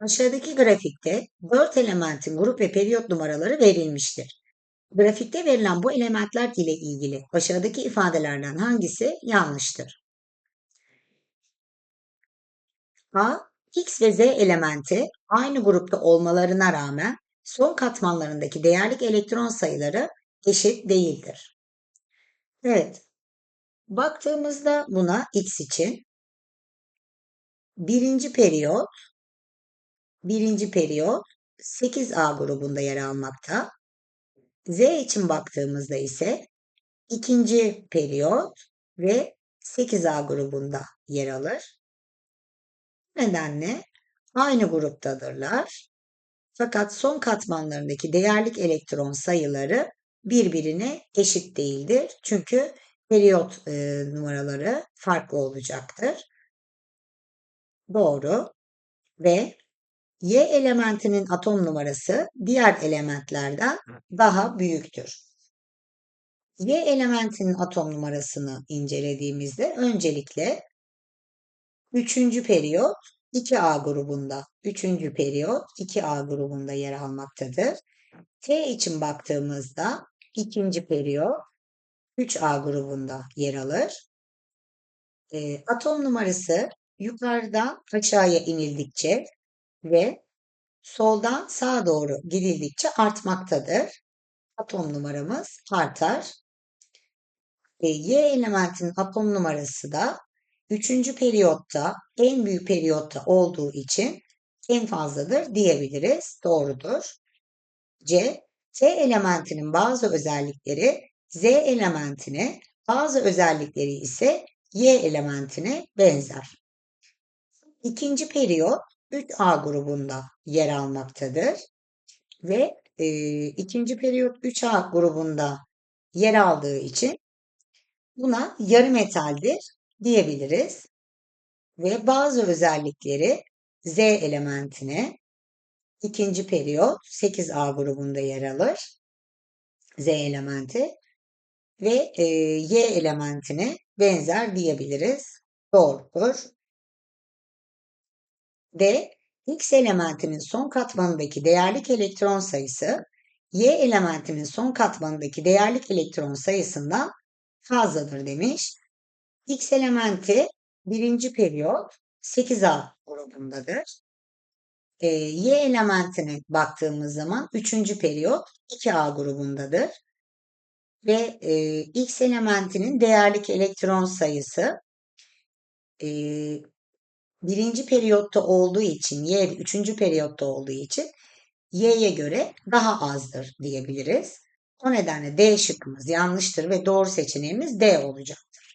Aşağıdaki grafikte 4 elementin grup ve periyot numaraları verilmiştir. Grafikte verilen bu elementler ile ilgili aşağıdaki ifadelerden hangisi yanlıştır? A, X ve Z elementi aynı grupta olmalarına rağmen son katmanlarındaki değerlik elektron sayıları eşit değildir. Evet, baktığımızda buna X için birinci periyot birinci periyot 8A grubunda yer almakta. Z için baktığımızda ise ikinci periyot ve 8A grubunda yer alır. Nedenle aynı gruptadırlar. Fakat son katmanlarındaki değerlik elektron sayıları birbirine eşit değildir. Çünkü periyot e, numaraları farklı olacaktır. Doğru. Ve Y elementinin atom numarası diğer elementlerden daha büyüktür. Y elementinin atom numarasını incelediğimizde öncelikle 3. periyot 2A grubunda, 3. periyot 2A grubunda yer almaktadır. T için baktığımızda 2. periyot 3A grubunda yer alır. E, atom numarası yukarıdan aşağıya inildikçe ve soldan sağa doğru gidildikçe artmaktadır. Atom numaramız artar. E, y elementinin atom numarası da 3. periyotta en büyük periyotta olduğu için en fazladır diyebiliriz. Doğrudur. C. T elementinin bazı özellikleri Z elementine, bazı özellikleri ise Y elementine benzer. İkinci periyot 3A grubunda yer almaktadır. Ve e, ikinci periyot 3A grubunda yer aldığı için buna yarı metaldir diyebiliriz. Ve bazı özellikleri Z elementine ikinci periyot 8A grubunda yer alır. Z elementi ve e, Y elementine benzer diyebiliriz. Doğrudur. D. X elementinin son katmanındaki değerlik elektron sayısı Y elementinin son katmanındaki değerlik elektron sayısından fazladır demiş. X elementi birinci periyot 8A grubundadır. E, y elementine baktığımız zaman üçüncü periyot 2A grubundadır. Ve e, X elementinin değerlik elektron sayısı e, birinci periyotta olduğu için, Y üçüncü periyotta olduğu için Y'ye göre daha azdır diyebiliriz. O nedenle D şıkkımız yanlıştır ve doğru seçeneğimiz D olacaktır.